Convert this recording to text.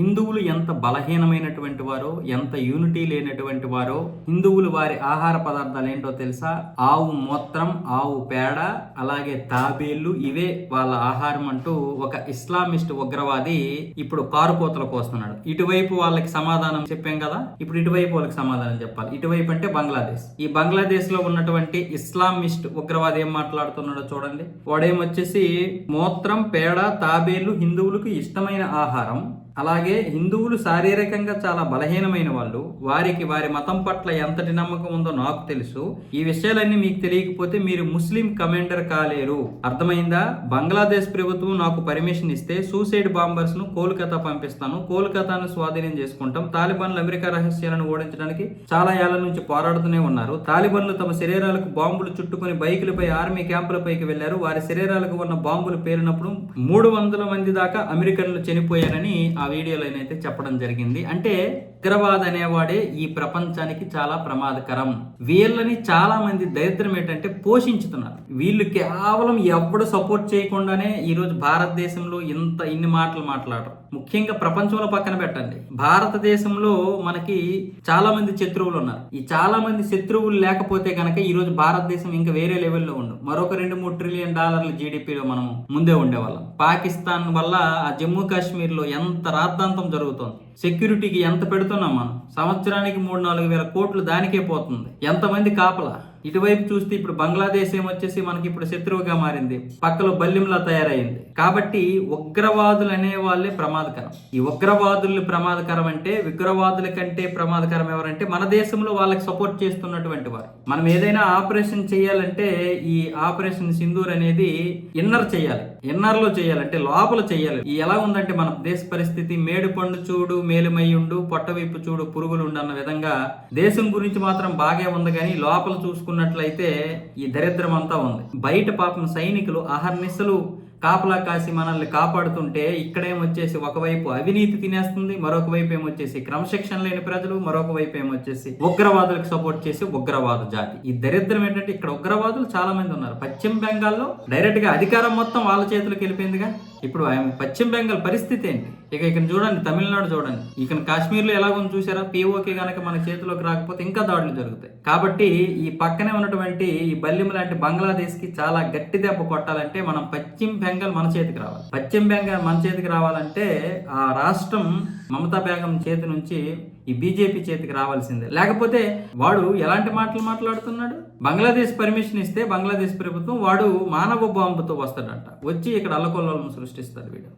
హిందువులు ఎంత బలహీనమైనటువంటి వారో ఎంత యూనిటీ లేనటువంటి వారో హిందువులు వారి ఆహార పదార్థాలు ఏంటో తెలుసా? ఆవు మూత్రం ఆవు పేడ అలాగే తాబేళ్ళు ఇవే వాళ్ళ ఆహారం అంటూ ఒక ఇస్లామిస్ట్ ఉగ్రవాది ఇప్పుడు కారు కోతలకు వస్తున్నాడు ఇటువైపు వాళ్ళకి సమాధానం చెప్పాం కదా? ఇప్పుడు ఇటువైపు వాళ్ళకి సమాధానం చెప్పాలి. ఇటువైపు అంటే బంగ్లాదేశ్. ఈ బంగ్లాదేశ్లో ఉన్నటువంటి ఇస్లామిస్ట్ ఉగ్రవాది ఏం మాట్లాడుతున్నాడో చూడండి. వాడేమొచ్చేసి మూత్రం పేడ తాబేళ్ళు హిందువులకు ఇష్టమైన ఆహారం అలాగే హిందువులు శారీరకంగా చాలా బలహీనమైన వాళ్ళు. వారికి వారి మతం పట్ల ఎంతటి నమ్మకం ఉందో నాకు తెలుసు. ఈ విషయాలన్నీ మీకు తెలియకపోతే మీరు ముస్లిం కమాండర్ కాలేరు. అర్థమైందా? బంగ్లాదేశ్ ప్రభుత్వం నాకు పర్మిషన్ ఇస్తే సూసైడ్ బాంబర్స్ను కోల్కతా పంపిస్తాను. కోల్కతాను స్వాధీనం చేసుకుంటాం. తాలిబాన్లు అమెరికా రహస్యాలను ఓడించడానికి చాలా ఏళ్ళ నుంచి పోరాడుతూనే ఉన్నారు. తాలిబాన్లు తమ శరీరాలకు బాంబులు చుట్టుకుని బైకులపై ఆర్మీ క్యాంపులపైకి వెళ్ళారు వారి శరీరాలకు ఉన్న బాంబులు పేలినప్పుడు మూడు వందల మంది దాకా అమెరికన్లు చనిపోయారని ఆ వీడియోలో అయితే చెప్పడం జరిగింది. అంటే ఉగ్రవాద అనేవాడే ఈ ప్రపంచానికి చాలా ప్రమాదకరం. వీళ్ళని చాలా మంది దరిద్రం ఏంటంటే పోషించుతున్నారు. వీళ్ళు కేవలం ఎవడు సపోర్ట్ చేయకుండానే ఈరోజు భారతదేశంలో ఇంత ఇన్ని మాటలు మాట్లాడరు. ముఖ్యంగా ప్రపంచంలో పక్కన పెట్టండి. భారతదేశంలో మనకి చాలా మంది శత్రువులు ఉన్నారు. ఈ చాలా మంది శత్రువులు లేకపోతే కనుక ఈరోజు భారతదేశం ఇంకా వేరే లెవెల్లో ఉండు. మరొక రెండు మూడు ట్రిలియన్ డాలర్ల జీడిపిలో మనం ముందే ఉండేవాళ్ళం. పాకిస్తాన్ వల్ల ఆ జమ్మూ కాశ్మీర్లో ఎంత రాద్ధాంతం జరుగుతోంది? సెక్యూరిటీకి ఎంత పెడుతున్నాం మనం. సంవత్సరానికి మూడు నాలుగు వేల కోట్లు దానికే పోతుంది. ఎంతమంది కాపలా? ఇటువైపు చూస్తే ఇప్పుడు బంగ్లాదేశ్ ఏమొచ్చేసి మనకి ఇప్పుడు శత్రువుగా మారింది. పక్కలో బల్యంలా తయారైంది. కాబట్టి ఉగ్రవాదులు అనే వాళ్ళే ప్రమాదకరం. ఈ ఉగ్రవాదులు ప్రమాదకరం అంటే ఉగ్రవాదుల కంటే ప్రమాదకరం ఎవరంటే మన దేశంలో వాళ్ళకి సపోర్ట్ చేస్తున్నటువంటి వారు. మనం ఏదైనా ఆపరేషన్ చేయాలంటే ఈ ఆపరేషన్ సింధూర్ అనేది ఇన్నర్ చేయాలి. ఇన్నర్లో లోపల చేయాలి. ఈ ఎలా ఉందంటే మన దేశ పరిస్థితి మేడు పండు చూడు మేలుమయ్యుండు పొట్టవైపు చూడు పురుగులు ఉండు అన్న విధంగా దేశం గురించి మాత్రం బాగే ఉంది కానీ లోపల చూసుకున్నట్లయితే ఈ దరిద్రం అంతా ఉంది. బయట పాపం సైనికులు అహర్నిశలు కాపలా కాసి మనల్ని కాపాడుతుంటే ఇక్కడేమొచ్చేసి ఒకవైపు అవినీతి తినేస్తుంది మరొక వైపు ఏమొచ్చేసి క్రమశిక్షణ లేని ప్రజలు మరొక వైపు ఏమొచ్చేసి ఉగ్రవాదులకు సపోర్ట్ చేసి ఉగ్రవాద జాతి. ఈ దరిద్రం ఏంటంటే ఇక్కడ ఉగ్రవాదులు చాలా మంది ఉన్నారు. పశ్చిమ బెంగాల్లో డైరెక్ట్గా అధికారం మొత్తం వాళ్ళ చేతిలోకి వెళ్ళిపోయిందిగా. ఇప్పుడు ఆయన పశ్చిమ బెంగాల్ పరిస్థితి ఏంటి? ఇక ఇక్కడ చూడండి తమిళనాడు చూడండి. ఇక్కడ కాశ్మీర్లో ఎలాగో చూసారా? పీఓకే గనక మన చేతిలోకి రాకపోతే ఇంకా దాడులు జరుగుతాయి. కాబట్టి ఈ పక్కనే ఉన్నటువంటి ఈ బల్లిం లాంటి బంగ్లాదేశ్కి చాలా గట్టి దెబ్బ కొట్టాలంటే మనం పశ్చిమ బెంగాల్ మన చేతికి రావాలి. పశ్చిమ బెంగాల్ మన చేతికి రావాలంటే ఆ రాష్ట్రం మమతా బేగం చేతి నుంచి ఈ బీజేపీ చేతికి రావాల్సిందే. లేకపోతే వాడు ఎలాంటి మాటలు మాట్లాడుతున్నాడు? బంగ్లాదేశ్ పర్మిషన్ ఇస్తే బంగ్లాదేశ్ ప్రభుత్వం వాడు మానవ బాంబుతో వస్తాడంట. వచ్చి ఇక్కడ అల్లకొల్లోలం సృష్టిస్తాడు వీడు.